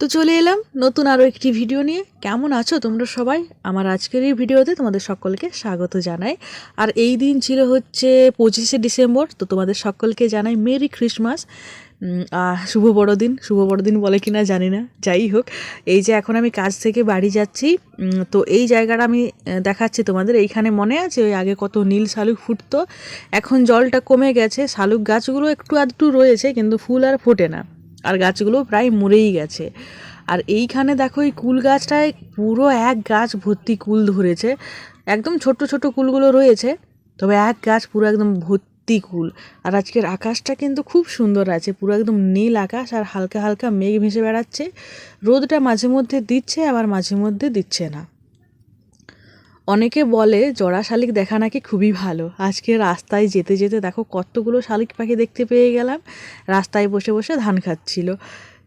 তো চলে এলাম নতুন আরও একটি ভিডিও নিয়ে। কেমন আছো তোমরা সবাই? আমার আজকের এই ভিডিওতে তোমাদের সকলকে স্বাগত জানাই। আর এই দিন ছিল হচ্ছে পঁচিশে ডিসেম্বর, তো তোমাদের সকলকে জানাই মেরি ক্রিসমাস। শুভ বড়দিন। শুভ বড়দিন বলে কি না জানি না। যাই হোক, এই যে এখন আমি কাজ থেকে বাড়ি যাচ্ছি তো এই জায়গাটা আমি দেখাচ্ছি তোমাদের। এইখানে মনে আছে ওই আগে কত নীল শালুক ফুটতো? এখন জলটা কমে গেছে। শালুক গাছগুলো একটু আধটু রয়েছে, কিন্তু ফুল আর ফোটে না। আর গাছগুলো প্রায় মরেই গেছে। আর এইখানে দেখো এই কুল গাছটায় পুরো এক গাছ ভর্তি কুল ধরেছে। একদম ছোট ছোট কুলগুলো রয়েছে, তবে এক গাছ পুরো একদম ভর্তি কুল। আর আজকের আকাশটা কিন্তু খুব সুন্দর আছে, পুরো একদম নীল আকাশ আর হালকা হালকা মেঘ ভেসে বেড়াচ্ছে। রোদটা মাঝে মধ্যে দিচ্ছে, আবার মাঝে মধ্যে দিচ্ছে না। অনেকে বলে জোড়া শালিক দেখা নাকি খুবই ভালো। আজকে রাস্তায় যেতে যেতে দেখো কতগুলো শালিক পাখি দেখতে পেয়ে গেলাম। রাস্তায় বসে বসে ধান খাচ্ছিল।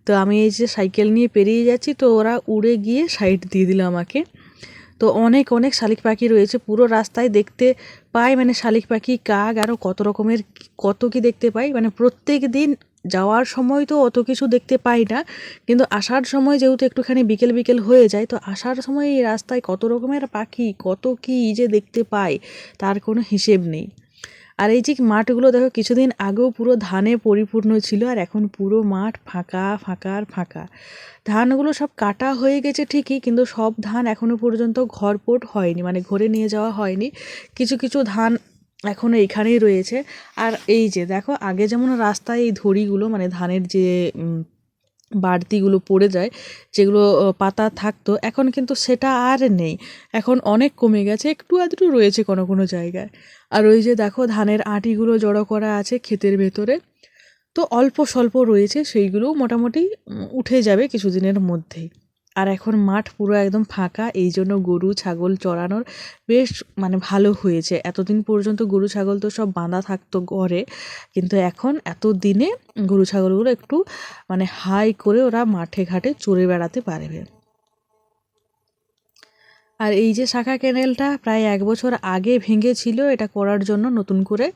তো আমি এই যে সাইকেল নিয়ে পেরিয়ে যাচ্ছি, তো ওরা উড়ে গিয়ে সাইড দিয়ে দিল আমাকে। তো অনেক অনেক শালিক পাখি রয়েছে। পুরো রাস্তায় দেখতে পাই মানে শালিক পাখি, কাক আরও কত রকমের, কত কি দেখতে পাই। মানে প্রত্যেক দিন যাওয়ার সময় তো অত কিছু দেখতে পাই না। কিন্তু আসার সময় যেহেতু একটুখানি বিকেল বিকেল হয়ে যায়, তো আসার সময় এই রাস্তায় কত রকমের পাখি, কত কি যে দেখতে পাই, তার কোনো হিসেব নেই। আর এই যে মাঠগুলো দেখো, কিছুদিন আগেও পুরো ধানে পরিপূর্ণ ছিল, আর এখন পুরো মাঠ ফাঁকা ফাঁকা আর ফাঁকা। ধানগুলো সব কাটা হয়ে গেছে ঠিকই, কিন্তু সব ধান এখনও পর্যন্ত ঘরপোট হয়নি মানে ঘরে নিয়ে যাওয়া হয়নি। কিছু কিছু ধান এখনও এখানেই রয়েছে। আর এই যে দেখো, আগে যেমন রাস্তায় এই ধড়িগুলো মানে ধানের যে বাড়তিগুলো পড়ে যায়, যেগুলো পাতা থাকতো, এখন কিন্তু সেটা আর নেই। এখন অনেক কমে গেছে, একটু আধটু রয়েছে কোনো কোনো জায়গায়। আর ওই যে দেখো, ধানের আটিগুলো জড়ো করা আছে ক্ষেতের ভেতরে। তো অল্প স্বল্প রয়েছে, সেইগুলোও মোটামুটি উঠে যাবে কিছুদিনের মধ্যেই। আর এখন মাঠ পুরো একদম ফাঁকা, এই জন্য গরু, ছাগল চড়ানোর বেশ মানে ভালো হয়েছে। এতদিন পর্যন্ত গরু, ছাগল তো সব বাঁধা থাকতো ঘরে, কিন্তু এখন এত দিনে গরু, ছাগলগুলো একটু মানে হাই করে ওরা মাঠে ঘাটে চড়ে বেড়াতে পারবে। আর এই যে শাখা ক্যানেলটা প্রায় এক বছর আগে ভেঙেছিল, এটা করার জন্য নতুন করে।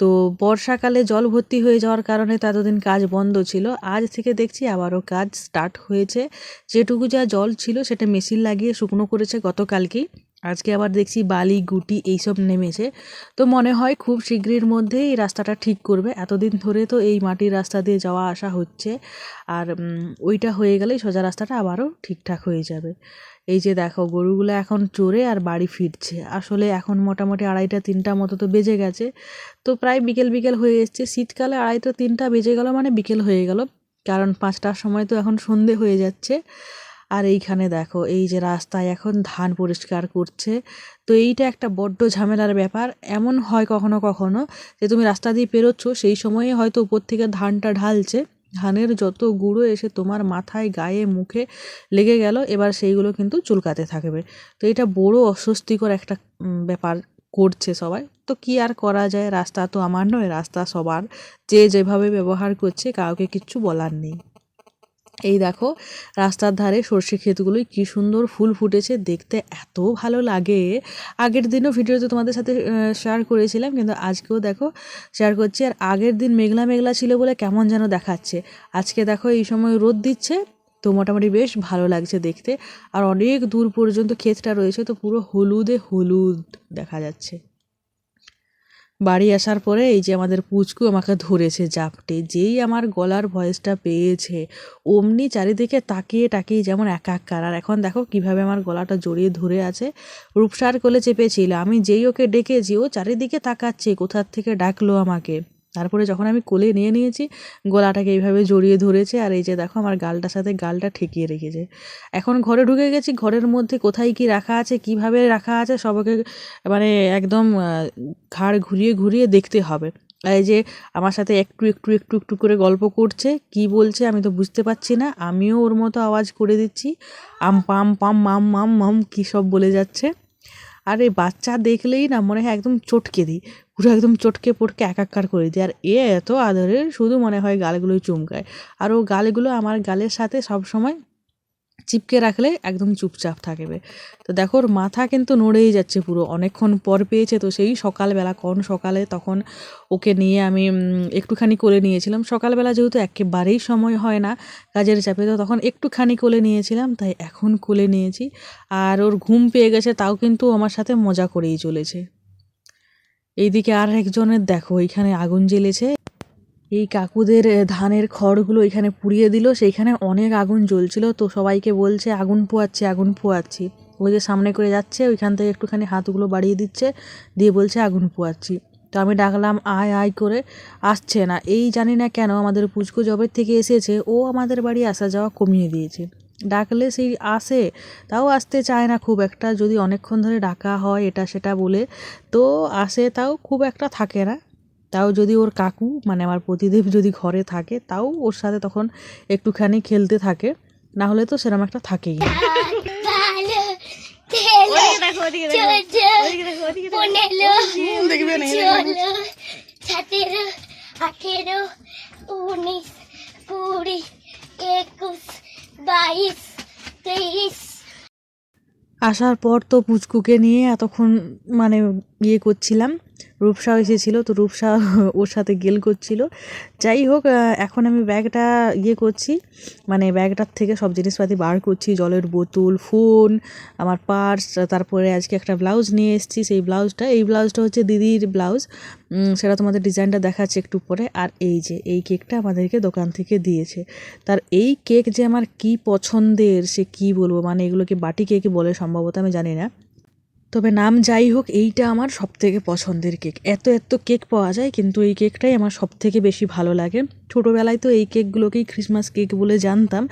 তো বর্ষাকালে জল ভর্তি হয়ে যাওয়ার কারণে ততদিন কাজ বন্ধ ছিল। আজ থেকে দেখছি আবারও কাজ স্টার্ট হয়েছে। যেটুকু যা জল ছিল সেটা মেশিন লাগিয়ে শুকনো করেছে গতকালকেই। আজকে আবার দেখছি বালি, গুটি এইসব নেমেছে। তো মনে হয় খুব শীঘ্রের মধ্যে এই রাস্তাটা ঠিক করবে। এতদিন ধরে তো এই মাটির রাস্তা দিয়ে যাওয়া আসা হচ্ছে। আর ওইটা হয়ে গেলেই সোজা রাস্তাটা আবারও ঠিকঠাক হয়ে যাবে। এই যে দেখো, গরুগুলো এখন চড়ে আর বাড়ি ফিরছে। আসলে এখন মোটামুটি আড়াইটা, তিনটা মতো তো বেজে গেছে। তো প্রায় বিকেল বিকেল হয়ে এসছে। শীতকালে আড়াইটা, তিনটা বেজে গেল মানে বিকেল হয়ে গেল। কারণ পাঁচটার সময় তো এখন সন্ধে হয়ে যাচ্ছে। আর এইখানে দেখো, এই যে রাস্তায় এখন ধান পরিষ্কার করছে। তো এইটা একটা বড্ড ঝামেলার ব্যাপার। এমন হয় কখনো কখনো যে তুমি রাস্তা দিয়ে পেরোচ্ছ, সেই সময়ে হয়তো উপর থেকে ধানটা ঢালছে। ধানের যত গুঁড়ো এসে তোমার মাথায়, গায়ে, মুখে লেগে গেল, এবার সেইগুলো কিন্তু চুলকাতে থাকবে। তো এটা বড় অস্বস্তিকর একটা ব্যাপার করছে সবাই। তো কি আর করা যায়? রাস্তা তো আমার নয়, রাস্তা সবার। যে যেভাবে ব্যবহার করছে, কাউকে কিচ্ছু বলার নেই। এই দেখো, রাস্তার ধারে সর্ষে ক্ষেতগুলোই কি সুন্দর ফুল ফুটেছে, দেখতে এত ভালো লাগে। আগের দিনও ভিডিওতে তোমাদের সাথে শেয়ার করেছিলাম, কিন্তু আজকেও দেখো শেয়ার করছি। আর আগের দিন মেঘলা মেঘলা ছিল বলে কেমন যেন দেখাচ্ছে। আজকে দেখো এই সময় রোদ দিচ্ছে, তো মোটামুটি বেশ ভালো লাগছে দেখতে। আর অনেক দূর পর্যন্ত ক্ষেতটা রয়েছে, তো পুরো হলুদে হলুদ দেখা যাচ্ছে। বাড়ি আসার পরে এই যে আমাদের পুচকু আমাকে ধরেছে জাপটে, যেই আমার গলার ভয়েসটা পেয়েছে, অমনি চারিদিকে তাকিয়ে তাকিয়ে যেমন একাকার। আর এখন দেখো কীভাবে আমার গলাটা জড়িয়ে ধরে আছে, রূপসার কোলে চেপেছিল। আমি যেই ওকে ডেকেছি, ও চারিদিকে তাকাচ্ছে, কোথার থেকে ডাকলো আমাকে। তারপরে যখন আমি কোলে নিয়ে নিয়েছি, গলাটাকে এইভাবে জড়িয়ে ধরেছে আর এই যে দেখো আমার গালটার সাথে গালটা ঠেকিয়ে রেখেছে। এখন ঘরে ঢুকে গেছি, ঘরের মধ্যে কোথায় কি রাখা আছে, কীভাবে রাখা আছে সবকে মানে একদম ঘাড় ঘুরিয়ে ঘুরিয়ে দেখতে হবে। এই যে আমার সাথে একটু একটু একটু একটু করে গল্প করছে, কি বলছে আমি তো বুঝতে পারছি না, আমিও ওর মতো আওয়াজ করে দিচ্ছি, আম, পাম পাম, মাম মাম মাম, কী সব বলে যাচ্ছে। আর এই বাচ্চা দেখলেই না মনে হয় একদম চটকে দিই। পুরো একদম চটকে পটকে একাকার করে দিই। আর এ এত আদরের শুধু মনে হয় গালগুলোই চুমকায়। আর ও গালগুলো আমার গালের সাথে সব সময় চিপকে রাখলে একদম চুপচাপ থাকবে। তো দেখো, ওর মাথা কিন্তু নড়েই যাচ্ছে পুরো। অনেকক্ষণ পর পেয়েছে তো সেই সকালবেলা, কোন সকালে তখন ওকে নিয়ে আমি একটুখানি কোলে নিয়েছিলাম। সকালবেলা যেহেতু একেবারেই সময় হয় না কাজের চাপে, তো তখন একটুখানি কোলে নিয়েছিলাম, তাই এখন কোলে নিয়েছি। আর ওর ঘুম পেয়ে গেছে, তাও কিন্তু আমার সাথে মজা করেই চলেছে। এইদিকে আর একজনের দেখো এখানে আগুন জ্বেলেছে। এই কাকুদের ধানের খড়গুলো এখানে পুড়িয়ে দিল, সেইখানে অনেক আগুন জ্বলছিল। তো সবাইকে বলছে, আগুন পোয়াচ্ছি আগুন পোয়াচ্ছি। ওই যে সামনে করে যাচ্ছে, ওইখান থেকে একটুখানি হাতগুলো বাড়িয়ে দিচ্ছে, দিয়ে বলছে, আগুন পোয়াচ্ছি। তো আমি ডাকলাম, আয় আয় করে। আসছে না। এই জানি না কেন আমাদের পুচকু জবের থেকে এসেছে, ও আমাদের বাড়ি আসা যাওয়া কমিয়ে দিয়েছে। ডাকলে সেই আসে তাও আসতে চায় না খুব একটা। যদি অনেকক্ষণ ধরে ডাকা হয় এটা সেটা বলে তো আসে তাও খুব একটা থাকে না। তাও যদি ওর কাকু মানে আমার প্রতিদেব যদি ঘরে থাকে তাও ওর সাথে তখন একটুখানি খেলতে থাকে। না হলে তো সেরকম একটা থাকেই আঠেরো উনিশ কুড়ি একুশ বাইশ তেইশ। আসার পর তো পুচকুকে নিয়ে এতক্ষণ মানে ইয়ে করছিলাম। রূপসাও এসেছিল, তো রূপসা ওর সাথে গেল করছিল। যাই হোক এখন আমি ব্যাগটা ইয়ে করছি। মানে ব্যাগটার থেকে সব জিনিসপাতি বার করছি, জলের বোতল, ফোন, আমার পার্স, তারপরে আজকে একটা ব্লাউজ নিয়ে এসেছি। সেই ব্লাউজটা, এই ব্লাউজটা হচ্ছে দিদির ব্লাউজ। সেটা তোমাদের ডিজাইনটা দেখাচ্ছে একটু পরে। আর এই যে, এই কেকটা আমাদেরকে দোকান থেকে দিয়েছে। তার এই কেক যে আমার কি পছন্দের, সে কি বলব? মানে এগুলোকে বাটি কেক বলে সম্ভবত আমি জানি না। তবে নাম যাই হোক, এইটা আমার সব থেকে পছন্দের কেক। এত এত কেক পাওয়া যায়, কিন্তু এই কেকটাই আমার সব থেকে বেশি ভালো লাগে। ছোটোবেলায় তো এই কেকগুলোকেই ক্রিসমাস কেক বলে জানতাম।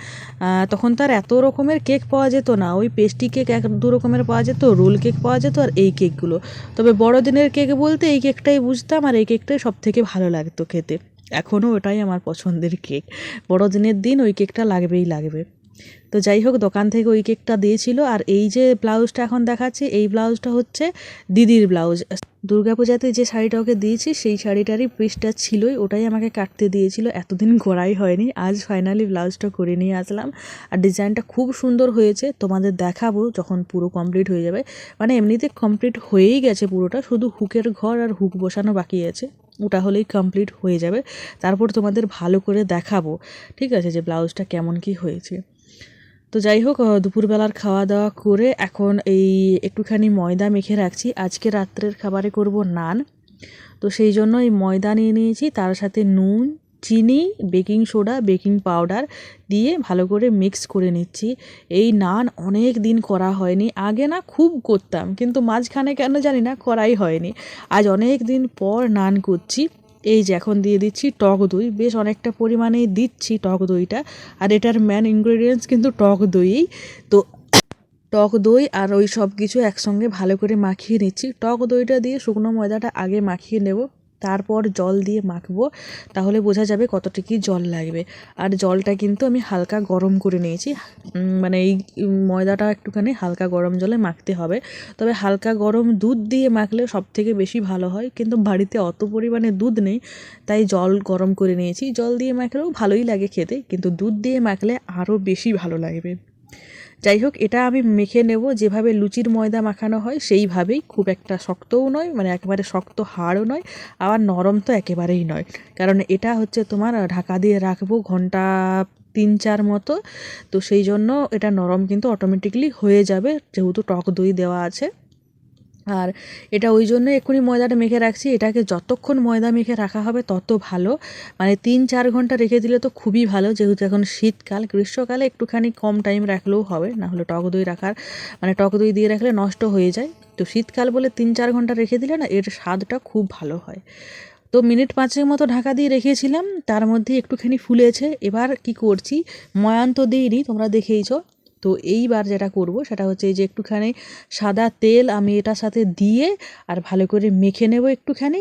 তখন তার এত রকমের কেক পাওয়া যেত না। ওই পেস্টি কেক এক দু রকমের পাওয়া যেত, রোল কেক পাওয়া যেত আর এই কেকগুলো। তবে বড়দিনের কেক বলতে এই কেকটাই বুঝতাম আর এই কেকটাই সব থেকে ভালো লাগতো খেতে। এখনও ওটাই আমার পছন্দের কেক। বড়দিনের দিন ওই কেকটা লাগবেই লাগবে। তো যাই হোক, দোকান থেকে ওই কেকটা দিয়েছিল। আর এই যে ব্লাউজটা এখন দেখাচ্ছি, এই ব্লাউজটা হচ্ছে দিদির ব্লাউজ। দুর্গাপূজাতে যে শাড়িটা ওকে দিয়েছি, সেই শাড়িটারই পিসটা ছিলই, ওটাই আমাকে কাটতে দিয়েছিল। এতদিন করাই হয়নি, আজ ফাইনালি ব্লাউজটা করে নিয়ে আসলাম। আর ডিজাইনটা খুব সুন্দর হয়েছে, তোমাদের দেখাবো যখন পুরো কমপ্লিট হয়ে যাবে। মানে এমনিতে কমপ্লিট হয়েই গেছে পুরোটা, শুধু হুকের ঘর আর হুক বসানো বাকি আছে। ওটা হলেই কমপ্লিট হয়ে যাবে। তারপর তোমাদের ভালো করে দেখাবো, ঠিক আছে, যে ব্লাউজটা কেমন কি হয়েছে। তো যাই হোক দুপুরবেলার খাওয়া দাওয়া করে এখন এই একটুখানি ময়দা মেখে রাখছি। আজকে রাত্রের খাবারে করব নান। তো সেই জন্য এই ময়দা নিয়ে নিয়েছি। তার সাথে নুন, চিনি, বেকিং সোডা, বেকিং পাউডার দিয়ে ভালো করে মিক্স করে নিচ্ছি। এই নান অনেক দিন করা হয়নি। আগে না খুব করতাম, কিন্তু মাঝখানে কেন জানি না করাই হয়নি। আজ অনেক দিন পর নান করছি। এই যে এখন দিয়ে দিচ্ছি টক দই। বেশ অনেকটা পরিমাণেই দিচ্ছি টক দইটা। আর এটার ম্যান ইনগ্রেডিয়েন্টস কিন্তু টক দই তো টক দই আর ওই সব কিছু একসঙ্গে ভালো করে মাখিয়ে নিচ্ছি। টক দইটা দিয়ে শুকনো ময়দাটা আগে মাখিয়ে নেব। তারপর জল দিয়ে মাখবো, তাহলে বোঝা যাবে কতটুকু জল লাগবে। আর জলটা কিন্তু আমি হালকা গরম করে নিয়েছি। মানে এই ময়দাটা একটুখানি হালকা গরম জলে মাখতে হবে। তবে হালকা গরম দুধ দিয়ে মাখলে সব থেকে বেশি ভালো হয়। কিন্তু বাড়িতে অত পরিমাণে দুধ নেই, তাই জল গরম করে নিয়েছি। জল দিয়ে মাখলেও ভালোই লাগে খেতে, কিন্তু দুধ দিয়ে মাখলে আরও বেশি ভালো লাগবে। যাই হোক এটা আমি মেখে নেব। যেভাবে লুচির ময়দা মাখানো হয়, সেইভাবেই। খুব একটা শক্তও নয় মানে একেবারে শক্ত হাড়ও নয়, আবার নরম তো একেবারেই নয়। কারণ এটা হচ্ছে তোমার ঢাকা দিয়ে রাখব ঘণ্টা তিন, চার মতো। তো সেই জন্য এটা নরম কিন্তু অটোমেটিকলি হয়ে যাবে, যেহেতু টক দই দেওয়া আছে। আর এটা ওই জন্য এক্ষুনি ময়দাটা মেখে রাখছি। এটাকে যতক্ষণ ময়দা মেখে রাখা হবে তত ভালো। মানে তিন, চার ঘণ্টা রেখে দিলে তো খুবই ভালো। যেহেতু এখন শীতকাল, গ্রীষ্মকালে একটুখানি কম টাইম রাখলেও হবে, না হলে টক দই রাখার মানে টক দই দিয়ে রাখলে নষ্ট হয়ে যায়। তো শীতকাল বলে তিন, চার ঘণ্টা রেখে দিলে না এর স্বাদটা খুব ভালো হয়। তো মিনিট পাঁচের মতো ঢাকা দিয়ে রেখেছিলাম, তার মধ্যে একটুখানি ফুলেছে। এবার কি করছি? ময়ান তো দিইনি তোমরা দেখেইছো। তো এইবার যেটা করব সেটা হচ্ছে এই যে একটুখানি সাদা তেল আমি এটার সাথে দিয়ে আর ভালো করে মেখে নেব একটুখানি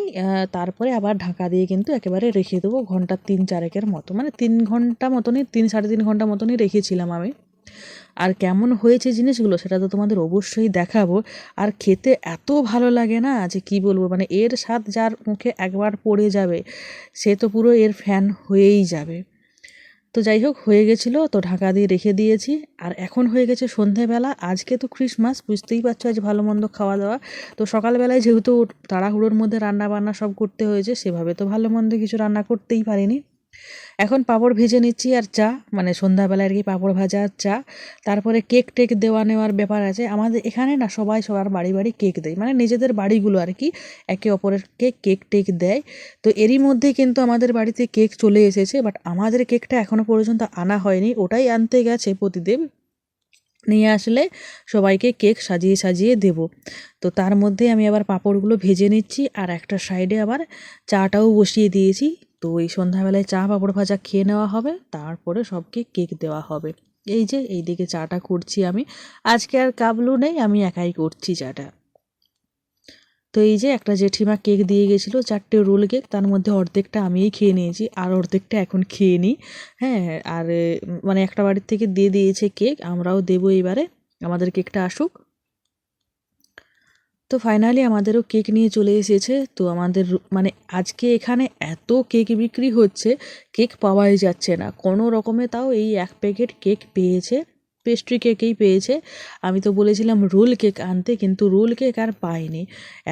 তারপরে আবার ঢাকা দিয়ে কিন্তু একেবারে রেখে দেবো ঘণ্টা তিন চারেকের মতো। মানে তিন ঘণ্টা মতনই, তিন সাড়ে তিন ঘণ্টা মতনই রেখেছিলাম আমি। আর কেমন হয়েছে জিনিসগুলো সেটা তো তোমাদের অবশ্যই দেখাবো। আর খেতে এত ভালো লাগে না যে কি বলব মানে এর স্বাদ যার মুখে একবার পড়ে যাবে, সে তো পুরো এর ফ্যান হয়েই যাবে। তো যাই হোক, হয়ে গেছিল, তো ঢাকা দিয়ে রেখে দিয়েছি। আর এখন হয়ে গেছে সন্ধেবেলা, আজকে তো ক্রিসমাস, বুঝতেই পারছ আজ ভালো মন্দ খাওয়া দাওয়া। তো সকালবেলায় যেহেতু তাড়াহুড়োর মধ্যে রান্না বান্না সব করতে হয়েছে, সেভাবে তো ভালো মন্দ কিছু রান্না করতেই পারিনি। এখন পাঁপড় ভেজে নিচ্ছি আর চা মানে সন্ধ্যাবেলায় আর কি পাঁপড় ভাজা আর চা। তারপরে কেক টেক দেওয়া নেওয়ার ব্যাপার আছে। আমাদের এখানে না সবাই সবার বাড়ি বাড়ি কেক দেয়। মানে নিজেদের বাড়িগুলো আর কি একে অপরেরকে কেক টেক দেয়। তো এরই মধ্যে কিন্তু আমাদের বাড়িতে কেক চলে এসেছে, বাট আমাদের কেকটা এখনও পর্যন্ত আনা হয়নি। ওটাই আনতে গেছে প্রতিদেব নিয়ে আসলে সবাইকে কেক সাজিয়ে সাজিয়ে দেব। তো তার মধ্যে আমি আবার পাঁপড়গুলো ভেজে নিচ্ছি আর একটা সাইডে আবার চাটাও বসিয়ে দিয়েছি। তো এই সন্ধ্যাবেলায় চা, পাঁপড় ভাজা খেয়ে নেওয়া হবে। তারপরে সবকে কেক দেওয়া হবে। এই যে, এইদিকে চাটা করছি আমি। আজকে আর কাবলু নেই, আমি একাই করছি চাটা। তো এই যে, একটা জেঠিমা কেক দিয়ে গেছিল, চারটে রোল কেক। তার মধ্যে অর্ধেকটা আমিই খেয়ে নিয়েছি, আর অর্ধেকটা এখন খেয়ে নিই। হ্যাঁ আর মানে একটা বাড়ির থেকে দিয়ে দিয়েছে কেক, আমরাও দেবো এবারে। আমাদের কেকটা আসুক। তো ফাইনালি আমাদেরও কেক নিয়ে চলে এসেছে। তো আমাদের মানে আজকে এখানে এত কেক বিক্রি হচ্ছে কেক পাওয়াই যাচ্ছে না। কোনো রকমে তাও এই এক প্যাকেট কেক পেয়েছে পেস্ট্রি কেকেই পেয়েছে। আমি তো বলেছিলাম রোল কেক আনতে, কিন্তু রোল কেক আর পাইনি।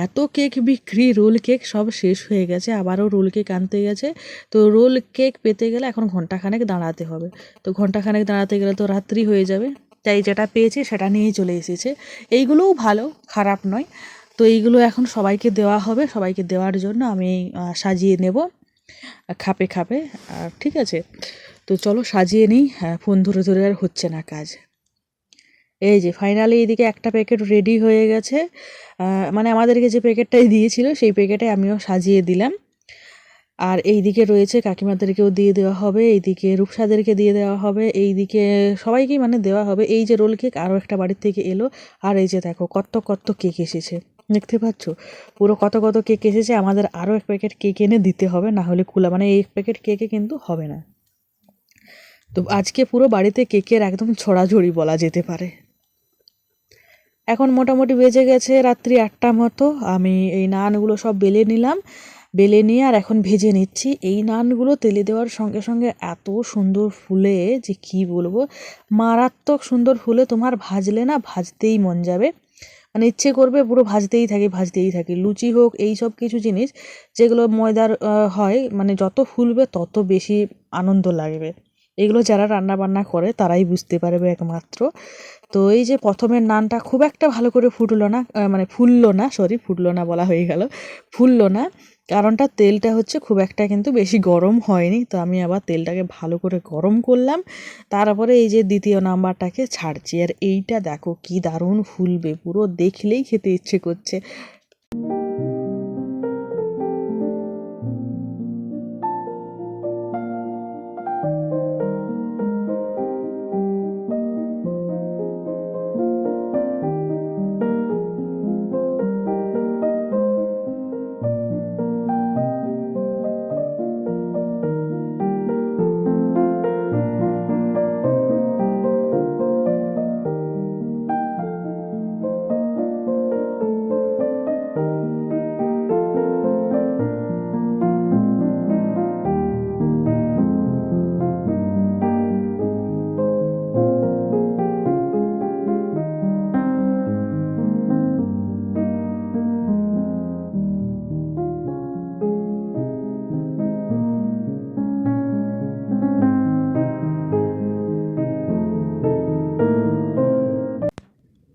এত কেক বিক্রি রোল কেক সব শেষ হয়ে গেছে, আবারও রোল কেক আনতে গেছে। তো রোল কেক পেতে গেলে এখন ঘন্টাখানেক দাঁড়াতে হবে। তো ঘন্টাখানেক দাঁড়াতে গেলে তো রাত্রি হয়ে যাবে। তাই যেটা পেয়েছে সেটা নিয়েই চলে এসেছে। এইগুলোও ভালো খারাপ নয়। তো এইগুলো এখন সবাইকে দেওয়া হবে সবাইকে দেওয়ার জন্য আমি সাজিয়ে নেব খাপে খাপে। আর ঠিক আছে তো চলো সাজিয়ে নিই হ্যাঁ, ফোন ধরে ধরে আর হচ্ছে না কাজ। এই যে ফাইনালি এইদিকে একটা প্যাকেট রেডি হয়ে গেছে। মানে আমাদেরকে যে প্যাকেটটাই দিয়েছিল সেই প্যাকেটে আমিও সাজিয়ে দিলাম। আর এই দিকে রয়েছে কাকিমাদেরকেও দিয়ে দেওয়া হবে, এইদিকে রূপসাদেরকে দিয়ে দেওয়া হবে, এইদিকে সবাইকেই মানে দেওয়া হবে। এই যে রোল কেক আরও একটা বাড়ির থেকে এলো। আর এই যে দেখো কত কত কেক এসেছে। দেখতে পাচ্ছ? পুরো কত কত কেক এসেছে। আমাদের আরও এক প্যাকেট কেক এনে দিতে হবে, না হলে খোলা মানে এই প্যাকেট কেকে কিন্তু হবে না। তো আজকে পুরো বাড়িতে কেকের একদম ছড়াছড়ি বলা যেতে পারে। এখন মোটামুটি বেজে গেছে রাত্রি আটটা মতো। আমি এই নানগুলো সব বেলে নিলাম। বেলে নিয়ে আর এখন ভেজে নিচ্ছি। এই নানগুলো তেলে দেওয়ার সঙ্গে সঙ্গে এত সুন্দর ফুলে যে কি বলব? মারাত্মক সুন্দর ফুলে তোমার ভাজলে না ভাজতেই মন যাবে। মানে ইচ্ছে করবে পুরো ভাজতেই থাকি ভাজতেই থাকি। লুচি হোক, এই সব কিছু জিনিস যেগুলো ময়দার হয় মানে যত ফুলবে তত বেশি আনন্দ লাগবে। এগুলো যারা রান্না বান্না করে তারাই বুঝতে পারবে একমাত্র। তো এই যে প্রথমের নানটা খুব একটা ভালো করে ফুটলো না মানে ফুললো না সরি ফুটলো না বলা হয়ে গেল। ফুললো না। কারণটা তেলটা হচ্ছে খুব একটা কিন্তু বেশি গরম হয়নি। তো আমি আবার তেলটাকে ভালো করে গরম করলাম। তারপরে এই যে দ্বিতীয় নাম্বারটাকে ছাড়ছি। আর এইটা দেখো কি দারুণ ফুলবে। পুরো দেখলেই খেতে ইচ্ছে করছে।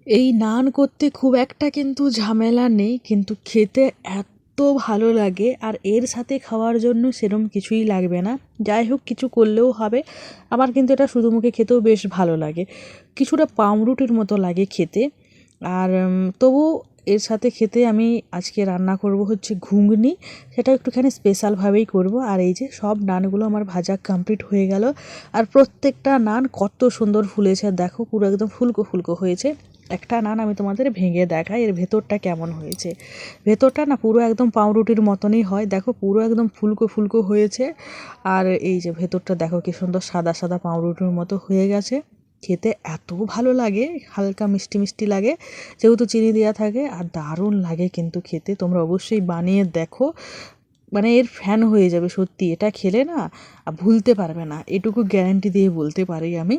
এই নান করতে খুব একটা কিন্তু ঝামেলা নেই, কিন্তু খেতে এত ভালো লাগে আর এর সাথে খাওয়ার জন্য সেরম কিছুই লাগবে না। যাই হোক, কিছু করলেও হবে। আমার কিন্তু এটা শুধু মুখে খেতেও বেশ ভালো লাগে। কিছুটা পাউরুটির মতো লাগে খেতে। আর তবু এর সাথে খেতে আমি আজকে রান্না করব হচ্ছে ঘুগনি। সেটা একটুখানি স্পেশালভাবেই করব। আর এই যে সব নানগুলো আমার ভাজা কমপ্লিট হয়ে গেল। আর প্রত্যেকটা নান কত সুন্দর ফুলেছে, দেখো, পুরো একদম ফুলকো ফুলকো হয়েছে। একটা নান আমি তোমাদের ভেঙে দেখাই, এর ভেতরটা কেমন হয়েছে। ভেতরটা না পুরো একদম পাউরুটির মতনই হয়, দেখো পুরো একদম ফুলকো ফুলকো হয়েছে। আর এই যে ভেতরটা দেখো কি সুন্দর সাদা সাদা পাউরুটির মতো হয়ে গেছে। খেতে এত ভালো লাগে, হালকা মিষ্টি মিষ্টি লাগে, যেহেতু চিনি দেওয়া থাকে আর দারুণ লাগে কিন্তু খেতে। তোমরা অবশ্যই বানিয়ে দেখো মানে এর ফ্যান হয়ে যাবে সত্যি। এটা খেলে না ভুলতে পারবে না। এটুকু গ্যারান্টি দিয়ে বলতে পারি আমি।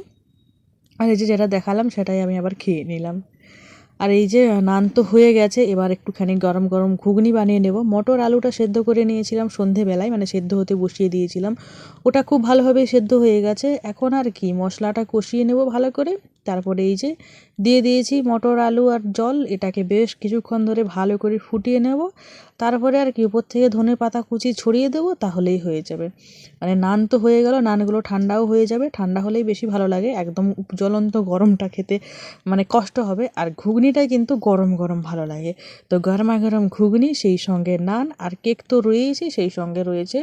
আর এই যে যেটা দেখালাম, সেটাই আমি আবার খেয়ে নিলাম। আর এই যে নান তো হয়ে গেছে, এবার একটুখানি গরম গরম ঘুগনি বানিয়ে নেব। মটর আলুটা সেদ্ধ করে নিয়েছিলাম সন্ধেবেলায় মানে সেদ্ধ হতে বসিয়ে দিয়েছিলাম। ওটা খুব ভালোভাবে সেদ্ধ হয়ে গেছে। এখন আর কি, মশলাটা কষিয়ে নেব ভালো করে। তারপরে এই যে, দিয়ে দিয়েছি মটর আলু আর জল। এটাকে বেশ কিছুক্ষণ ধরে ভালো করে ফুটিয়ে নেব। তারপরে আর কি, উপর থেকে ধনে পাতা কুচি ছড়িয়ে দেবো, তাহলেই হয়ে যাবে। মানে নান তো হয়ে গেল, নানগুলো ঠান্ডাও হয়ে যাবে, ঠান্ডা হলেই বেশি ভালো লাগে, একদম জ্বলন্ত গরমটা খেতে মানে কষ্ট হবে, আর ঘুগনিটাই কিন্তু গরম গরম ভালো লাগে। তো গরমা গরম ঘুগনি, সেই সঙ্গে নান, আর কেক তো রয়েছে সেই সঙ্গে রয়েছে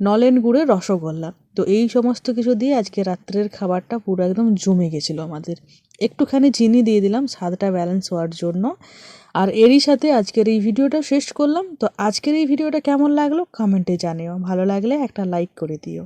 নলেন গুড়ের রসগোল্লা। তো এই সমস্ত কিছু দিয়ে আজকে রাত্রের খাবারটা পুরো একদম জমে গেছিল আমাদের। একটুখানি চিনি দিয়ে দিলাম, স্বাদটা ব্যালেন্স হওয়ার জন্য। আর এরই সাথে আজকের এই ভিডিওটা শেষ করলাম। তো আজকের এই ভিডিওটা কেমন লাগল? কমেন্টে জানিও। ভালো লাগলে একটা লাইক করে দিও।